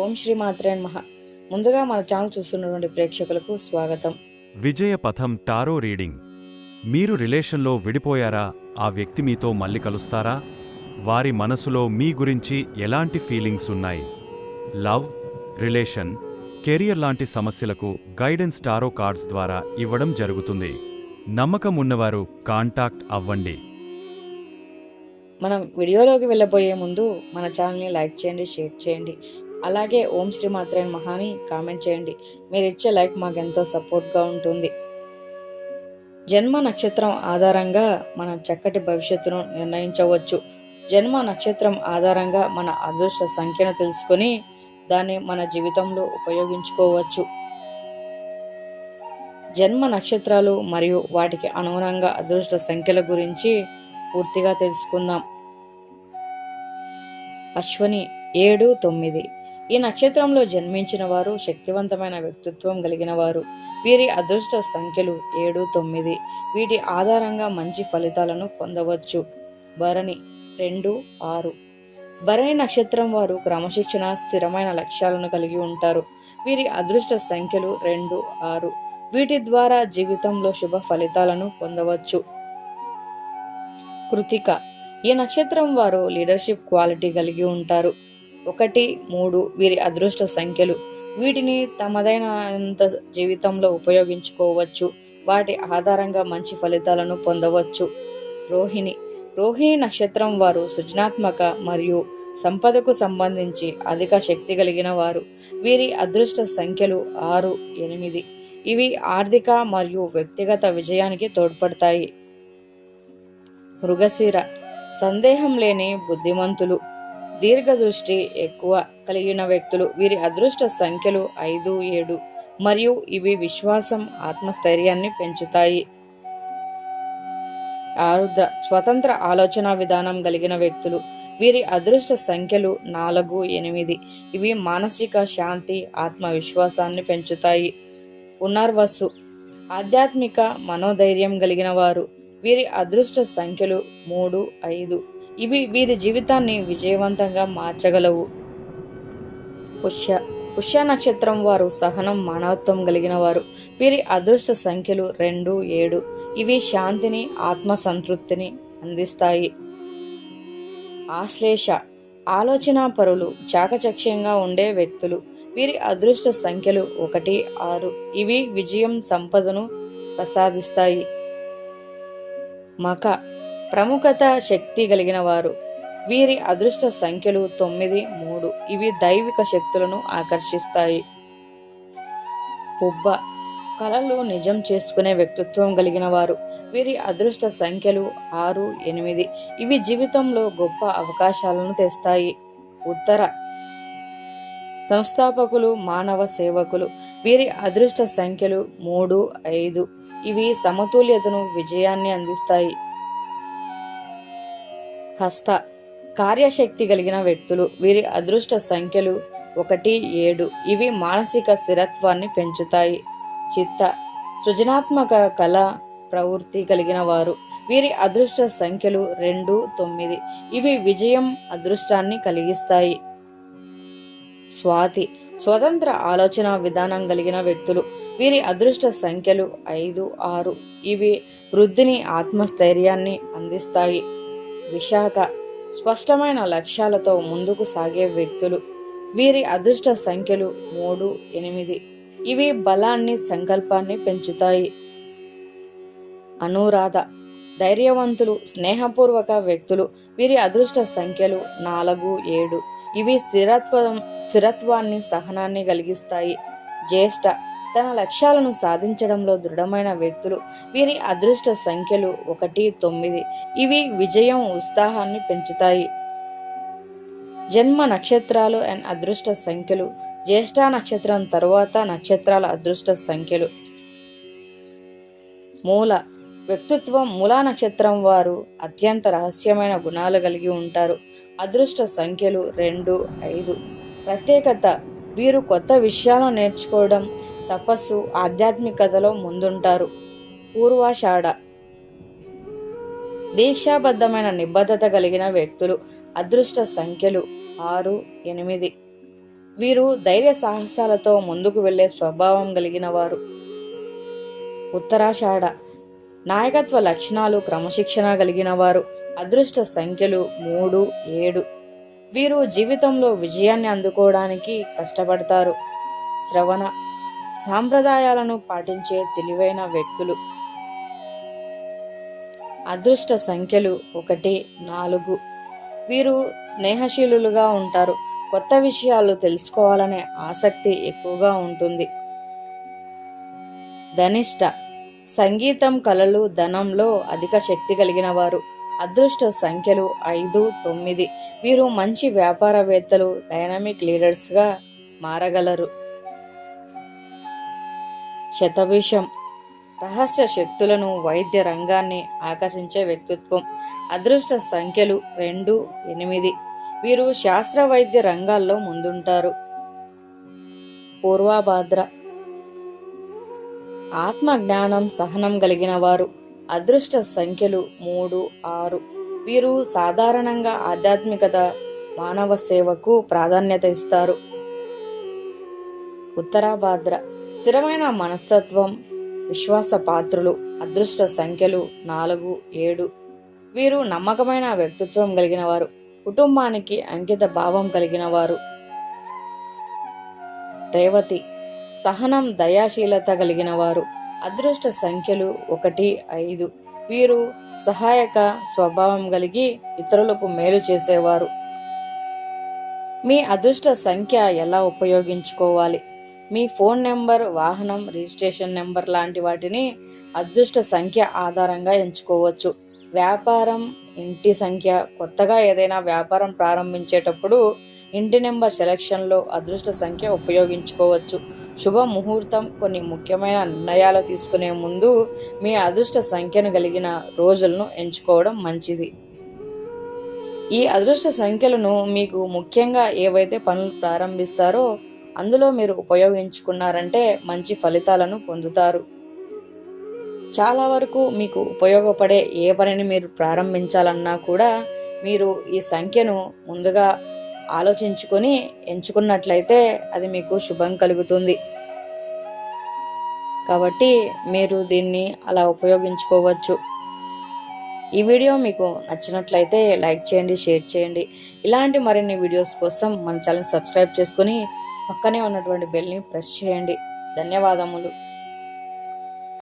ఓం శ్రీ మాత్రే మహ ముందుగా మన ఛానల్ చూస్తున్నటువంటి ప్రేక్షకులకు స్వాగతం. విజయ పథం టారో రీడింగ్. మీరు రిలేషన్లో విడిపోయారా? ఆ వ్యక్తి మీతో మళ్ళీ కలుస్తారా? వారి మనసులో మీ గురించి ఎలాంటి ఫీలింగ్స్ ఉన్నాయి? లవ్ రిలేషన్ కెరియర్ లాంటి సమస్యలకు గైడెన్స్ టారో కార్డ్స్ ద్వారా ఇవ్వడం జరుగుతుంది. నమ్మకం ఉన్నవారు కాంటాక్ట్ అవ్వండి. మనం వీడియోలోకి వెళ్ళబోయే ముందు మన ఛానల్ని లైక్ చేయండి షేర్ చేయండి. అలాగే ఓం శ్రీ మాత్రే మహాని కామెంట్ చేయండి. మీరు ఇచ్చే లైక్ మాకు ఎంతో సపోర్ట్గా ఉంటుంది. జన్మ నక్షత్రం ఆధారంగా మన చక్కటి భవిష్యత్తును నిర్ణయించవచ్చు. జన్మ నక్షత్రం ఆధారంగా మన అదృష్ట సంఖ్యను తెలుసుకొని దాన్ని మన జీవితంలో ఉపయోగించుకోవచ్చు. జన్మ నక్షత్రాలు మరియు వాటికి అనుగుణంగా అదృష్ట సంఖ్యల గురించి పూర్తిగా తెలుసుకుందాం. అశ్వని ఏడు తొమ్మిది. ఈ నక్షత్రంలో జన్మించిన వారు శక్తివంతమైన వ్యక్తిత్వం కలిగిన వారు. వీరి అదృష్ట సంఖ్యలు ఏడు తొమ్మిది. వీటి ఆధారంగా మంచి ఫలితాలను పొందవచ్చు. భరణి రెండు ఆరు. భరణి నక్షత్రం వారు క్రమశిక్షణ స్థిరమైన లక్ష్యాలను కలిగి ఉంటారు. వీరి అదృష్ట సంఖ్యలు రెండు ఆరు. వీటి ద్వారా జీవితంలో శుభ ఫలితాలను పొందవచ్చు. కృతిక ఈ నక్షత్రం వారు లీడర్షిప్ క్వాలిటీ కలిగి ఉంటారు. ఒకటి మూడు వీరి అదృష్ట సంఖ్యలు. వీటిని తమదైనంత జీవితంలో ఉపయోగించుకోవచ్చు. వాటి ఆధారంగా మంచి ఫలితాలను పొందవచ్చు. రోహిణి. రోహిణి నక్షత్రం వారు సృజనాత్మక మరియు సంపదకు సంబంధించి అధిక శక్తి కలిగిన వారు. వీరి అదృష్ట సంఖ్యలు ఆరు ఎనిమిది. ఇవి ఆర్థిక మరియు వ్యక్తిగత విజయానికి తోడ్పడతాయి. మృగశిర. సందేహం లేని బుద్ధిమంతులు. దీర్ఘదృష్టి ఎక్కువ కలిగిన వ్యక్తులు వీరి అదృష్ట సంఖ్యలు ఐదు ఏడు మరియు ఇవి విశ్వాసం ఆత్మస్థైర్యాన్ని పెంచుతాయి. ఆరుద్ర స్వతంత్ర ఆలోచన విధానం కలిగిన వ్యక్తులు వీరి అదృష్ట సంఖ్యలు నాలుగు ఎనిమిది ఇవి మానసిక శాంతి ఆత్మవిశ్వాసాన్ని పెంచుతాయి. పునర్వసు ఆధ్యాత్మిక మనోధైర్యం కలిగిన వారు వీరి అదృష్ట సంఖ్యలు మూడు ఐదు ఇవి వీరి జీవితాన్ని విజయవంతంగా మార్చగలవు. పుష్య పుష్య నక్షత్రం వారు సహనం మానవత్వం కలిగిన వారు వీరి అదృష్ట సంఖ్యలు రెండు ఏడు. ఇవి శాంతిని ఆత్మ సంతృప్తిని అందిస్తాయి. ఆశ్లేష ఆలోచన పరులు చాకచక్యంగా ఉండే వ్యక్తులు. వీరి అదృష్ట సంఖ్యలు ఒకటి ఆరు. ఇవి విజయం సంపదను ప్రసాదిస్తాయి. మక ప్రముఖత శక్తి కలిగిన వారు. వీరి అదృష్ట సంఖ్యలు తొమ్మిది మూడు. ఇవి దైవిక శక్తులను ఆకర్షిస్తాయి. పుబ్బ కళలు నిజం చేసుకునే వ్యక్తిత్వం కలిగిన వారు. వీరి అదృష్ట సంఖ్యలు ఆరు ఎనిమిది. ఇవి జీవితంలో గొప్ప అవకాశాలను తెస్తాయి. ఉత్తర. సంస్థాపకులు మానవ సేవకులు. వీరి అదృష్ట సంఖ్యలు మూడు ఐదు. ఇవి సమతుల్యతను విజయాన్ని అందిస్తాయి. హస్త కార్యశక్తి కలిగిన వ్యక్తులు వీరి అదృష్ట సంఖ్యలు ఒకటి ఏడు. ఇవి మానసిక స్థిరత్వాన్ని పెంచుతాయి. చిత్త సృజనాత్మక కళ ప్రవృత్తి కలిగిన వారు వీరి అదృష్ట సంఖ్యలు రెండు తొమ్మిది. ఇవి విజయం అదృష్టాన్ని కలిగిస్తాయి. స్వాతి స్వతంత్ర ఆలోచన విధానం కలిగిన వ్యక్తులు వీరి అదృష్ట సంఖ్యలు ఐదు ఆరు. ఇవి వృద్ధిని ఆత్మస్థైర్యాన్ని అందిస్తాయి. విశాఖ స్పష్టమైన లక్ష్యాలతో ముందుకు సాగే వ్యక్తులు. వీరి అదృష్ట సంఖ్యలు మూడు ఎనిమిది. ఇవి బలాన్ని సంకల్పాన్ని పెంచుతాయి. అనురాధ ధైర్యవంతులు స్నేహపూర్వక వ్యక్తులు. వీరి అదృష్ట సంఖ్యలు నాలుగు ఏడు. ఇవి స్థిరత్వం స్థిరత్వాన్ని సహనాన్ని కలిగిస్తాయి. జ్యేష్ఠ తన లక్ష్యాలను సాధించడంలో దృఢమైన వ్యక్తులు. వీరి అదృష్ట సంఖ్యలు ఒకటి తొమ్మిది. ఇవి విజయం ఉత్సాహాన్ని పెంచుతాయి. జన్మ నక్షత్రాలు అండ్ అదృష్ట సంఖ్యలు. జ్యేష్ఠ నక్షత్రం తరువాత నక్షత్రాల అదృష్ట సంఖ్యలు. మూల. వ్యక్తిత్వం మూలా నక్షత్రం వారు అత్యంత రహస్యమైన గుణాలు కలిగి ఉంటారు. అదృష్ట సంఖ్యలు రెండు ఐదు. ప్రత్యేకత. వీరు కొత్త విషయాలను నేర్చుకోవడం తపస్సు ఆధ్యాత్మికతలో ముందుంటారు. పూర్వాషాఢ. దీక్షాబద్ధమైన నిబద్ధత కలిగిన వ్యక్తులు అదృష్ట సంఖ్యలు ఆరు ఎనిమిది. వీరు ధైర్య సాహసాలతో ముందుకు వెళ్ళే స్వభావం కలిగిన వారు ఉత్తరాషాఢ. నాయకత్వ లక్షణాలు క్రమశిక్షణ కలిగిన వారు అదృష్ట సంఖ్యలు మూడు ఏడు. వీరు జీవితంలో విజయాన్ని అందుకోవడానికి కష్టపడతారు. శ్రవణ. సాంప్రదాయాలను పాటించే తెలివైన వ్యక్తులు. అదృష్ట సంఖ్యలు ఒకటి నాలుగు. వీరు స్నేహశీలులుగా ఉంటారు. కొత్త విషయాలు తెలుసుకోవాలనే ఆసక్తి ఎక్కువగా ఉంటుంది. ధనిష్ట. సంగీతం కళలు ధనంలో అధిక శక్తి కలిగిన వారు అదృష్ట సంఖ్యలు ఐదు తొమ్మిది. వీరు మంచి వ్యాపారవేత్తలు డైనమిక్ లీడర్స్గా మారగలరు. శతవిషం. రహస్య శక్తులను వైద్య రంగాన్ని ఆకర్షించే వ్యక్తిత్వం. అదృష్ట సంఖ్యలు రెండు ఎనిమిది. వీరు శాస్త్ర వైద్య రంగాల్లో ముందుంటారు. పూర్వాభాద్ర. ఆత్మ జ్ఞానం సహనం కలిగిన వారు. అదృష్ట సంఖ్యలు మూడు ఆరు. వీరు సాధారణంగా ఆధ్యాత్మికత మానవ సేవకు ప్రాధాన్యత ఇస్తారు. ఉత్తరాభాద్ర. స్థిరమైన మనస్తత్వం విశ్వాస పాత్రులు అదృష్ట సంఖ్యలు నాలుగు ఏడు. వీరు నమ్మకమైన వ్యక్తిత్వం కలిగిన వారు కుటుంబానికి అంకిత భావం కలిగిన వారు రేవతి సహనం దయాశీలత కలిగిన వారు అదృష్ట సంఖ్యలు ఒకటి ఐదు. వీరు సహాయక స్వభావం కలిగి ఇతరులకు మేలు చేసేవారు. మీ అదృష్ట సంఖ్య ఎలా ఉపయోగించుకోవాలి? మీ ఫోన్ నెంబర్ వాహనం రిజిస్ట్రేషన్ నెంబర్ లాంటి వాటిని అదృష్ట సంఖ్య ఆధారంగా ఎంచుకోవచ్చు. వ్యాపారం ఇంటి సంఖ్య కొత్తగా ఏదైనా వ్యాపారం ప్రారంభించేటప్పుడు ఇంటి నెంబర్ సెలక్షన్లో అదృష్ట సంఖ్య ఉపయోగించుకోవచ్చు. శుభ ముహూర్తం కొన్ని ముఖ్యమైన నిర్ణయాలు తీసుకునే ముందు మీ అదృష్ట సంఖ్యను కలిగిన రోజులను ఎంచుకోవడం మంచిది. ఈ అదృష్ట సంఖ్యలను మీకు ముఖ్యంగా ఏవైతే పనులు ప్రారంభిస్తారో అందులో మీరు ఉపయోగించుకున్నారంటే మంచి ఫలితాలను పొందుతారు. చాలా వరకు మీకు ఉపయోగపడే ఏ పనిని మీరు ప్రారంభించాలన్నా కూడా మీరు ఈ సంఖ్యను ముందుగా ఆలోచించుకొని ఎంచుకున్నట్లయితే అది మీకు శుభం కలుగుతుంది. కాబట్టి మీరు దీన్ని అలా ఉపయోగించుకోవచ్చు. ఈ వీడియో మీకు నచ్చినట్లయితే లైక్ చేయండి షేర్ చేయండి. ఇలాంటి మరిన్ని వీడియోస్ కోసం మన ఛానల్ సబ్స్క్రైబ్ చేసుకుని పక్కనే ఉన్నటువంటి బెల్ని ప్రెస్ చేయండి. ధన్యవాదములు.